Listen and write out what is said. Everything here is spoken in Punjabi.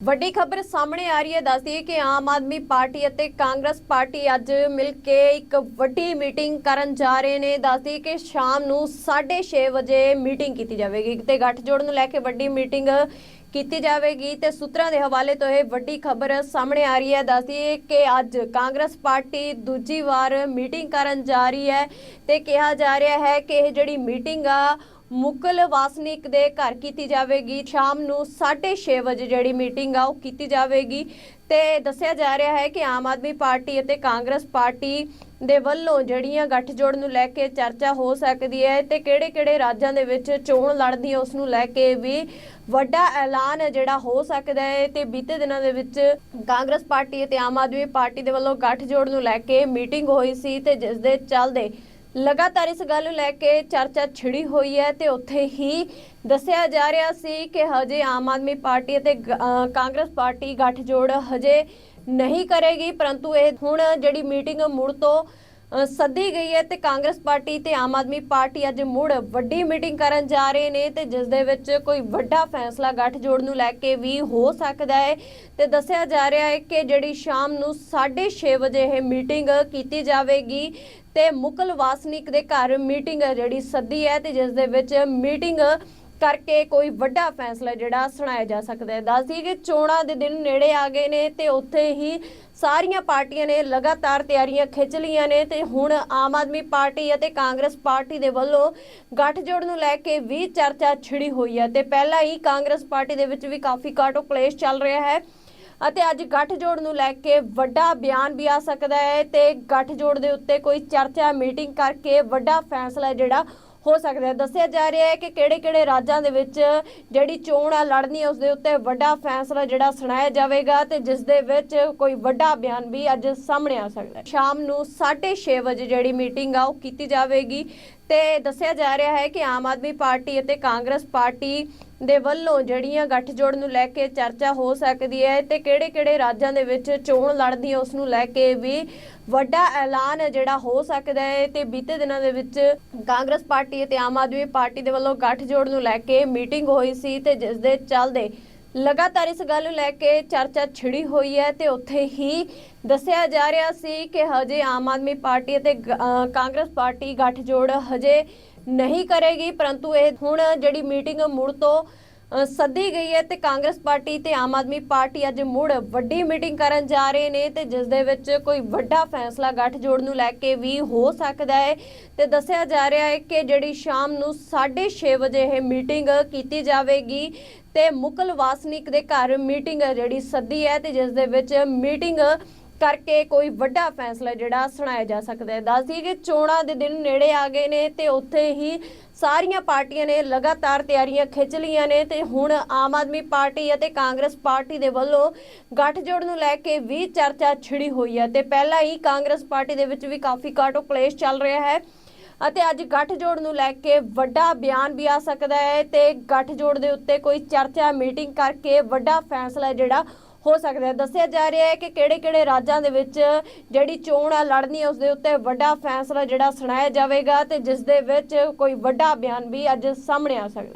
ਵੱਡੀ ਖਬਰ ਸਾਹਮਣੇ ਆ ਰਹੀ ਹੈ। ਦੱਸਦੀ ਹੈ ਕਿ ਆਮ ਆਦਮੀ ਪਾਰਟੀ ਅਤੇ ਕਾਂਗਰਸ ਪਾਰਟੀ ਅੱਜ ਮਿਲ ਕੇ ਇੱਕ ਵੱਡੀ ਮੀਟਿੰਗ ਕਰਨ ਜਾ ਰਹੇ ਨੇ। ਦੱਸਦੀ ਕਿ ਸ਼ਾਮ ਨੂੰ 6:30 ਵਜੇ ਮੀਟਿੰਗ ਕੀਤੀ ਜਾਵੇਗੀ ਤੇ ਗੱਠਜੋੜ ਨੂੰ ਲੈ ਕੇ ਵੱਡੀ ਮੀਟਿੰਗ ਕੀਤੀ ਜਾਵੇਗੀ ਤੇ ਸੂਤਰਾਂ ਦੇ ਹਵਾਲੇ ਤੋਂ ਇਹ ਵੱਡੀ ਖਬਰ ਸਾਹਮਣੇ ਆ ਰਹੀ ਹੈ। ਦੱਸਦੀ ਕਿ ਅੱਜ ਕਾਂਗਰਸ ਪਾਰਟੀ ਦੂਜੀ ਵਾਰ ਮੀਟਿੰਗ ਕਰਨ ਜਾ ਰਹੀ ਹੈ ਤੇ ਕਿਹਾ ਜਾ ਰਿਹਾ ਹੈ ਕਿ ਇਹ ਜਿਹੜੀ ਮੀਟਿੰਗ ਆ ਮੁਕਲ ਵਾਸਨਿਕ ਦੇ ਘਰ ਕੀਤੀ ਜਾਵੇਗੀ। ਸ਼ਾਮ ਨੂੰ 6:30 ਵਜੇ ਜਿਹੜੀ ਮੀਟਿੰਗ ਆ, ਉਹ ਕੀਤੀ ਜਾਵੇਗੀ। ਤੇ ਦੱਸਿਆ ਜਾ ਰਿਹਾ ਹੈ ਕਿ ਆਮ ਆਦਮੀ ਪਾਰਟੀ ਅਤੇ ਕਾਂਗਰਸ ਪਾਰਟੀ ਦੇ ਵੱਲੋਂ ਜਿਹੜੀਆਂ ਗੱਠਜੋੜ ਨੂੰ ਲੈ ਕੇ ਚਰਚਾ ਹੋ ਸਕਦੀ ਹੈ ਤੇ ਕਿਹੜੇ-ਕਿਹੜੇ ਰਾਜਾਂ ਦੇ ਵਿੱਚ ਚੋਣ ਲੜਦੀ ਹੈ, ਉਸ ਨੂੰ ਲੈ ਕੇ ਵੀ ਵੱਡਾ ਐਲਾਨ ਜਿਹੜਾ ਹੋ ਸਕਦਾ ਹੈ। ਤੇ ਬੀਤੇ ਦਿਨਾਂ ਦੇ ਵਿੱਚ ਕਾਂਗਰਸ ਪਾਰਟੀ ਅਤੇ ਆਮ ਆਦਮੀ ਪਾਰਟੀ ਦੇ ਵੱਲੋਂ ਗੱਠਜੋੜ ਨੂੰ ਲੈ ਕੇ ਮੀਟਿੰਗ ਹੋਈ ਸੀ ਤੇ ਜਿਸ ਦੇ ਚੱਲਦੇ ਲਗਾਤਾਰ ਇਸ ਗੱਲ ਨੂੰ ਲੈ ਕੇ ਚਰਚਾ ਛਿੜੀ ਹੋਈ ਹੈ ਤੇ ਉੱਥੇ ਹੀ ਦੱਸਿਆ ਜਾ ਰਿਹਾ ਸੀ ਕਿ ਹਜੇ ਆਮ ਆਦਮੀ ਪਾਰਟੀ ਅਤੇ ਕਾਂਗਰਸ ਪਾਰਟੀ ਗੱਠਜੋੜ ਹਜੇ ਨਹੀਂ ਕਰੇਗੀ, ਪਰੰਤੂ ਇਹ ਹੁਣ ਜਿਹੜੀ ਮੀਟਿੰਗ ਮੁੜ ਤੋਂ ਸੱਦੀ ਗਈ ਹੈ ਤੇ ਕਾਂਗਰਸ ਪਾਰਟੀ ਤੇ ਆਮ ਆਦਮੀ ਪਾਰਟੀ ਅੱਜ ਮੁੜ ਵੱਡੀ ਮੀਟਿੰਗ ਕਰਨ ਜਾ ਰਹੇ ਨੇ ਤੇ ਜਿਸ ਦੇ ਵਿੱਚ ਕੋਈ ਵੱਡਾ ਫੈਸਲਾ ਗੱਠਜੋੜ ਨੂੰ ਲੈ ਕੇ ਵੀ ਹੋ ਸਕਦਾ ਹੈ। ਤੇ ਦੱਸਿਆ ਜਾ ਰਿਹਾ ਹੈ ਕਿ ਜਿਹੜੀ ਸ਼ਾਮ ਨੂੰ 6:30 ਵਜੇ ਇਹ ਮੀਟਿੰਗ ਕੀਤੀ ਜਾਵੇਗੀ ਤੇ ਮੁਕਲ ਵਾਸਨਿਕ ਦੇ ਘਰ ਮੀਟਿੰਗ ਜਿਹੜੀ ਸੱਦੀ ਹੈ ਤੇ ਜਿਸ ਦੇ ਵਿੱਚ ਮੀਟਿੰਗ ਕਰਕੇ ਕੋਈ ਵੱਡਾ ਫੈਸਲਾ ਜਿਹੜਾ ਸੁਣਾਇਆ ਜਾ ਸਕਦਾ ਹੈ। ਦੱਸ ਦਈਏ ਕਿ ਚੋਣਾਂ ਦੇ ਦਿਨ ਨੇੜੇ ਆ ਗਏ ਨੇ ਤੇ ਉੱਥੇ ਹੀ ਸਾਰੀਆਂ ਪਾਰਟੀਆਂ ਨੇ ਲਗਾਤਾਰ ਤਿਆਰੀਆਂ ਖਿੱਚ ਲਈਆਂ ਨੇ ਤੇ ਹੁਣ ਆਮ ਆਦਮੀ ਪਾਰਟੀ ਅਤੇ ਕਾਂਗਰਸ ਪਾਰਟੀ ਦੇ ਵੱਲੋਂ ਗੱਠਜੋੜ ਨੂੰ ਲੈ ਕੇ ਵੀ ਚਰਚਾ ਛਿੜੀ ਹੋਈ ਹੈ ਤੇ ਪਹਿਲਾਂ ਹੀ ਕਾਂਗਰਸ ਪਾਰਟੀ ਦੇ ਵਿੱਚ ਵੀ ਕਾਫੀ ਕਾਟੋ ਕਲੇਸ਼ ਚੱਲ ਰਿਹਾ ਹੈ ਅਤੇ ਅੱਜ ਗੱਠਜੋੜ ਨੂੰ ਲੈ ਕੇ ਵੱਡਾ ਬਿਆਨ ਵੀ ਆ ਸਕਦਾ ਹੈ ਤੇ ਗੱਠਜੋੜ ਦੇ ਉੱਤੇ ਕੋਈ ਚਰਚਾ ਮੀਟਿੰਗ ਕਰਕੇ ਵੱਡਾ ਫੈਸਲਾ ਜਿਹੜਾ ਹੋ ਸਕਦਾ ਹੈ। ਦੱਸਿਆ ਜਾ ਰਿਹਾ ਹੈ ਕਿ ਕਿਹੜੇ-ਕਿਹੜੇ ਰਾਜਾਂ ਦੇ ਵਿੱਚ ਜਿਹੜੀ ਚੋਣ ਆ ਲੜਨੀ ਹੈ ਉਸ ਦੇ ਉੱਤੇ ਵੱਡਾ ਫੈਸਲਾ ਜਿਹੜਾ ਸੁਣਾਇਆ ਜਾਵੇਗਾ ਤੇ ਜਿਸ ਦੇ ਵਿੱਚ ਕੋਈ ਵੱਡਾ ਬਿਆਨ ਵੀ ਅੱਜ ਸਾਹਮਣੇ ਆ ਸਕਦਾ ਹੈ। ਸ਼ਾਮ ਨੂੰ 6:30 ਵਜੇ ਜਿਹੜੀ ਮੀਟਿੰਗ ਆ, ਉਹ ਕੀਤੀ ਜਾਵੇਗੀ। ਤੇ ਦੱਸਿਆ ਜਾ ਰਿਹਾ ਹੈ ਕਿ ਆਮ ਆਦਮੀ ਪਾਰਟੀ ਅਤੇ ਕਾਂਗਰਸ ਪਾਰਟੀ ਦੇ ਵੱਲੋਂ ਜਿਹੜੀਆਂ ਗੱਠਜੋੜ ਨੂੰ ਲੈ ਕੇ ਚਰਚਾ ਹੋ ਸਕਦੀ ਹੈ ਤੇ ਕਿਹੜੇ-ਕਿਹੜੇ ਰਾਜਾਂ ਦੇ ਵਿੱਚ ਚੋਣ ਲੜਦੀ ਹੈ, ਉਸ ਨੂੰ ਲੈ ਕੇ ਵੀ ਵੱਡਾ ਐਲਾਨ ਜਿਹੜਾ ਹੋ ਸਕਦਾ ਹੈ ਤੇ ਬੀਤੇ ਦਿਨਾਂ ਦੇ ਵਿੱਚ ਕਾਂਗਰਸ ਪਾਰਟੀ ਅਤੇ ਆਮ ਆਦਮੀ ਪਾਰਟੀ ਦੇ ਵੱਲੋਂ ਗੱਠਜੋੜ ਨੂੰ ਲੈ ਕੇ ਮੀਟਿੰਗ ਹੋਈ ਸੀ ਤੇ ਜਿਸ ਦੇ ਚੱਲਦੇ ਲਗਾਤਾਰ ਇਸ ਗੱਲ ਨੂੰ ਲੈ ਕੇ ਚਰਚਾ ਛਿੜੀ ਹੋਈ ਹੈ ਤੇ ਉੱਥੇ ਹੀ ਦੱਸਿਆ ਜਾ ਰਿਹਾ ਸੀ ਕਿ ਹਜੇ ਆਮ ਆਦਮੀ ਪਾਰਟੀ ਅਤੇ ਗ- ਕਾਂਗਰਸ ਪਾਰਟੀ ਗੱਠਜੋੜ ਹਜੇ ਨਹੀਂ ਕਰੇਗੀ, ਪਰੰਤੂ ਇਹ ਹੁਣ ਜਿਹੜੀ ਮੀਟਿੰਗ ਮੁੜ ਤੋਂ ਸੱਦੀ ਗਈ ਹੈ ਤੇ ਕਾਂਗਰਸ ਪਾਰਟੀ ਤੇ ਆਮ ਆਦਮੀ ਪਾਰਟੀ ਅੱਜ ਮੁੜ ਵੱਡੀ ਮੀਟਿੰਗ ਕਰਨ ਜਾ ਰਹੇ ਨੇ ਤੇ ਜਿਸ ਦੇ ਵਿੱਚ ਕੋਈ ਵੱਡਾ ਫੈਸਲਾ ਗੱਠਜੋੜ ਨੂੰ ਲੈ ਕੇ ਵੀ ਹੋ ਸਕਦਾ ਹੈ। ਤੇ ਦੱਸਿਆ ਜਾ ਰਿਹਾ ਹੈ ਕਿ ਜਿਹੜੀ ਸ਼ਾਮ ਨੂੰ 6:30 ਵਜੇ ਇਹ ਮੀਟਿੰਗ ਕੀਤੀ ਜਾਵੇਗੀ ਤੇ ਮੁਕਲ ਵਾਸਨਿਕ ਦੇ ਘਰ ਮੀਟਿੰਗ ਜਿਹੜੀ ਸੱਦੀ ਹੈ ਤੇ ਜਿਸ ਦੇ ਵਿੱਚ ਮੀਟਿੰਗ ਕਰਕੇ ਕੋਈ ਵੱਡਾ ਫੈਸਲਾ ਜਿਹੜਾ ਸੁਣਾਇਆ ਜਾ ਸਕਦਾ ਹੈ। ਦੱਸ ਦਈਏ ਕਿ ਚੋਣਾਂ ਦੇ ਦਿਨ ਨੇੜੇ ਆ ਗਏ ਨੇ ਤੇ ਉੱਥੇ ਹੀ ਸਾਰੀਆਂ ਪਾਰਟੀਆਂ ਨੇ ਲਗਾਤਾਰ ਤਿਆਰੀਆਂ ਖਿੱਚ ਲਈਆਂ ਨੇ ਤੇ ਹੁਣ ਆਮ ਆਦਮੀ ਪਾਰਟੀ ਅਤੇ ਕਾਂਗਰਸ ਪਾਰਟੀ ਦੇ ਵੱਲੋਂ ਗੱਠਜੋੜ ਨੂੰ ਲੈ ਕੇ ਵੀ ਚਰਚਾ ਛਿੜੀ ਹੋਈ ਹੈ ਤੇ ਪਹਿਲਾਂ ਹੀ ਕਾਂਗਰਸ ਪਾਰਟੀ ਦੇ ਵਿੱਚ ਵੀ ਕਾਫੀ ਕਾਟੋ ਕਲੇਸ਼ ਚੱਲ ਰਿਹਾ ਹੈ। ਅਤੇ ਅੱਜ ਗੱਠਜੋੜ ਨੂੰ ਲੈ ਕੇ ਵੱਡਾ ਬਿਆਨ ਵੀ ਆ ਸਕਦਾ ਹੈ ਤੇ ਗੱਠਜੋੜ ਦੇ ਉੱਤੇ ਕੋਈ ਚਰਚਾ, ਮੀਟਿੰਗ ਕਰਕੇ ਵੱਡਾ ਫੈਸਲਾ ਜਿਹੜਾ ਹੋ ਸਕਦਾ ਹੈ। ਦੱਸਿਆ ਜਾ ਰਿਹਾ ਹੈ ਕਿ ਕਿਹੜੇ-ਕਿਹੜੇ ਰਾਜਾਂ ਦੇ ਵਿੱਚ ਜਿਹੜੀ ਚੋਣ ਆ ਲੜਨੀ ਹੈ, ਉਸ ਦੇ ਉੱਤੇ ਵੱਡਾ ਫੈਸਲਾ ਜਿਹੜਾ ਸੁਣਾਇਆ ਜਾਵੇਗਾ ਤੇ ਜਿਸ ਦੇ ਵਿੱਚ ਕੋਈ ਵੱਡਾ ਬਿਆਨ ਵੀ ਅੱਜ ਸਾਹਮਣੇ ਆ ਸਕਦਾ ਹੈ।